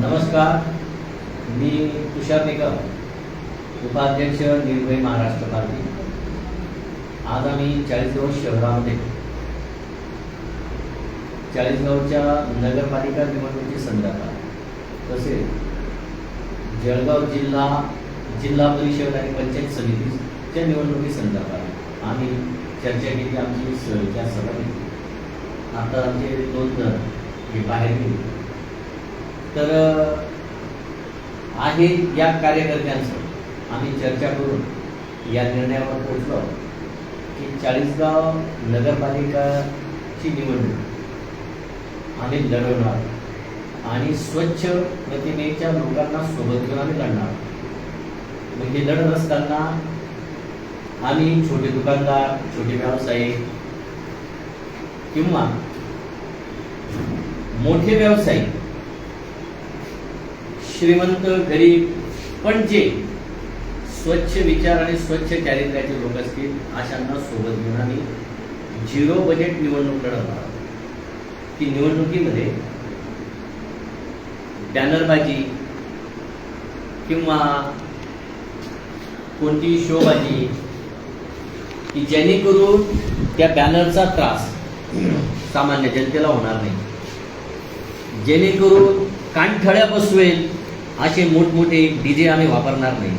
नमस्कार. मी तुषार निकम उपाध्यक्ष निर्भय महाराष्ट्र पार्टी. आज आम्ही चाळीसगाव शहरामध्ये चाळीसगावच्या नगरपालिका निवडणुकी संदर्भात तसेच जळगाव जिल्हा जिल्हा परिषद आणि पंचायत समितीच्या निवडणुकी संदर्भात आम्ही चर्चा केली आमची सहच्या सभा घेतली. आता आमचे दोन जण हे बाहेर गेले. तर आहे या कार्यकर्त्यांचं. आम्ही चर्चा करून या निर्णयावर पोहोचलो की चाळीसगाव नगरपालिकाची निवडणूक आम्ही लढवणार आणि स्वच्छ प्रतिमेच्या लोकांना सोबत घेऊन आम्ही लढणार म्हणजे लढत असताना आम्ही छोटे दुकानदार छोटे व्यावसायिक किंवा मोठे व्यावसायिक श्रीमंत गरीब पण जे स्वच्छ विचार आणि स्वच्छ चारित्र्याचे लोक असतील अशांना सोबत घेऊन आम्ही झिरो बजेट निवडणूक लढवणार की निवडणुकीमध्ये बॅनरबाजी किंवा कोणती शोबाजी की जेणेकरून त्या बॅनरचा त्रास सामान्य जनतेला होणार नाही. जेणेकरून कानठळ्या बसवेल असे मोठमोठे डीजे आम्ही वापरणार नाही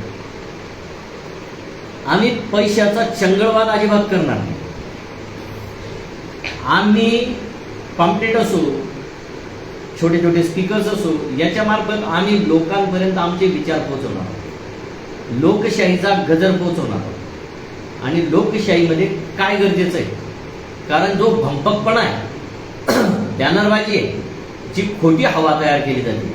आम्ही पैशाचा चंगळवाद अजिबात करणार नाही आम्ही पम्पलेट असो छोटे छोटे स्पीकर्स असो याच्या मार्फत आम्ही लोकांपर्यंत आमचे विचार पोहोचवणार आहोत. लोकशाहीचा गजर पोहोचवणार आहोत. आणि लोकशाहीमध्ये काय गरजेचं आहे कारण जो भंपकपणा आहे बॅनरबाजी आहे जी खोटी हवा तयार केली जाते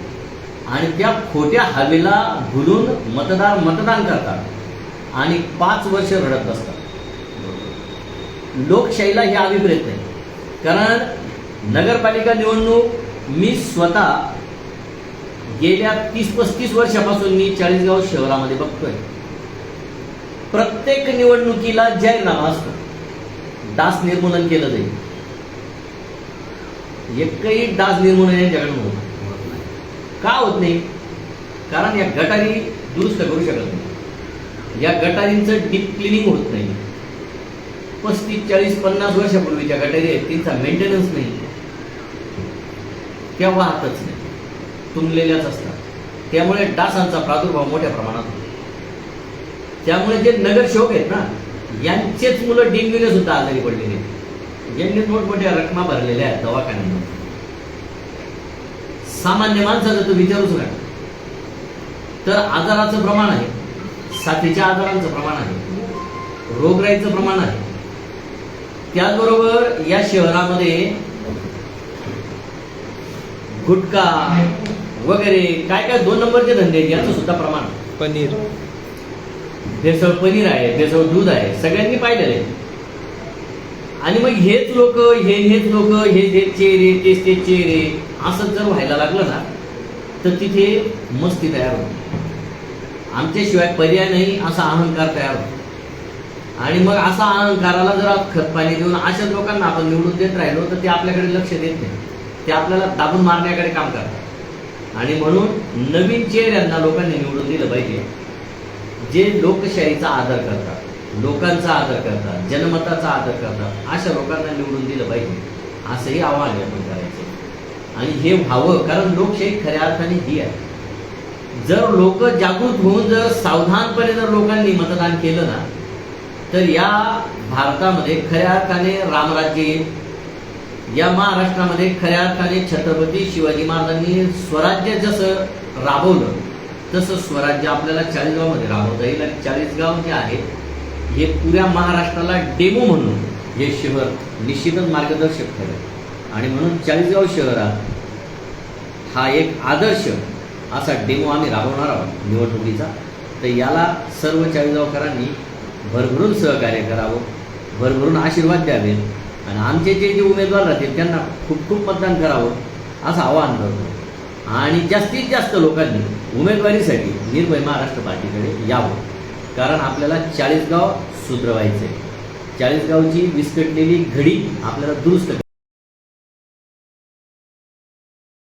आणि त्या खोट्या हवेला भुलून मतदार मतदान करतात. आणि पाच वर्ष रडत असतात लोकशाहीला हे अभिप्रेत नाही. कारण नगरपालिका निवडणूक मी स्वतः गेल्या तीस पस्तीस वर्षापासून मी चाळीसगाव शहरामध्ये बघतोय. प्रत्येक निवडणुकीला जाहीरनामा असतो. डास निर्मूलन केलं जाईल. एकही डास निर्मूलन यांच्याकडून होत नाही. का होत नाही? कारण या गटारी दुरुस्त करू शकत नाही. या गटारींचं डीप क्लिनिंग होत नाही. पस्तीस चाळीस पन्नास वर्षापूर्वीच्या गटारी आहेत त्यांचा मेंटेनन्स नाही. त्या वाहतच नाही. तुंबलेल्याच असतात. त्यामुळे डासांचा प्रादुर्भाव मोठ्या प्रमाणात होतो. त्यामुळे जे नगरसेवक आहेत ना यांचेच मुलं डेंग्यूने सुद्धा आजारी पडलेले आहेत. यांनी मोठमोठ्या रकमा भरलेल्या आहेत दवाखान्यांमध्ये. सामान्य माणसाचं तर विचारूच नका. तर आजाराचं प्रमाण आहे. साथीच्या आजारांचं प्रमाण आहे. रोगराईचं प्रमाण आहे. त्याचबरोबर या शहरामध्ये गुटखा वगैरे काय काय दोन नंबरचे धंदे आहेत याचं सुद्धा प्रमाण. पनीर. भेसळ पनीर आहे भेसळ दूध आहे सगळ्यांनी पाहिलेलं आहे. आणि मग हेच लोक हे हेच लोक हे हेच चेहरे तेच ते चेहरे असं जर व्हायला लागलं ना तर तिथे मस्ती तयार होते. आमच्याशिवाय पर्याय नाही असा अहंकार तयार होतो. आणि मग असा अहंकाराला जर खत पाणी देऊन अशाच लोकांना आपण निवडून देत राहिलो तर ते आपल्याकडे लक्ष देत नाही. ते आपल्याला दाबून मारण्याकडे काम करतात. आणि म्हणून नवीन चेहऱ्यांना लोकांनी निवडून दिलं पाहिजे जे लोकशाहीचा आदर करतात. लोकांचा आदर करतात जनमताचा आदर करतात अशा लोकांना निवडून दिलं पाहिजे. असंही आव्हान निर्माण करायचं. आणि हे व्हावं कारण लोकशाही खऱ्या अर्थाने ही आहे. जर लोक जागृत होऊन जर सावधानपणे जर लोकांनी मतदान केलं ना तर या भारतामध्ये खऱ्या अर्थाने रामराज्य येईल. या महाराष्ट्रामध्ये खऱ्या अर्थाने छत्रपती शिवाजी महाराजांनी स्वराज्य जसं राबवलं तसं स्वराज्य आपल्याला चाळीसगावमध्ये राबवता येईल. आणि चाळीसगाव जे आहे हे पुऱ्या महाराष्ट्राला डेमो म्हणून हे शहर निश्चितच मार्गदर्शक ठरेल. आणि म्हणून चाळीसगाव शहरात हा एक आदर्श असा डेमो आम्ही राबवणार आहोत निवडणुकीचा. तर याला सर्व चाळीसगावकरांनी भरभरून सहकार्य करावं भरभरून आशीर्वाद द्यावे आणि आमचे जे जे उमेदवार राहतील त्यांना खूप खूप मतदान करावं असं आवाहन करतो. आणि जास्तीत जास्त लोकांनी उमेदवारीसाठी निर्भय महाराष्ट्र पार्टीकडे यावं. कारण आपल्याला चाळीसगाव सुधरवायचं आहे चाळीसगावची विस्कटलेली घडी आपल्याला दुरुस्त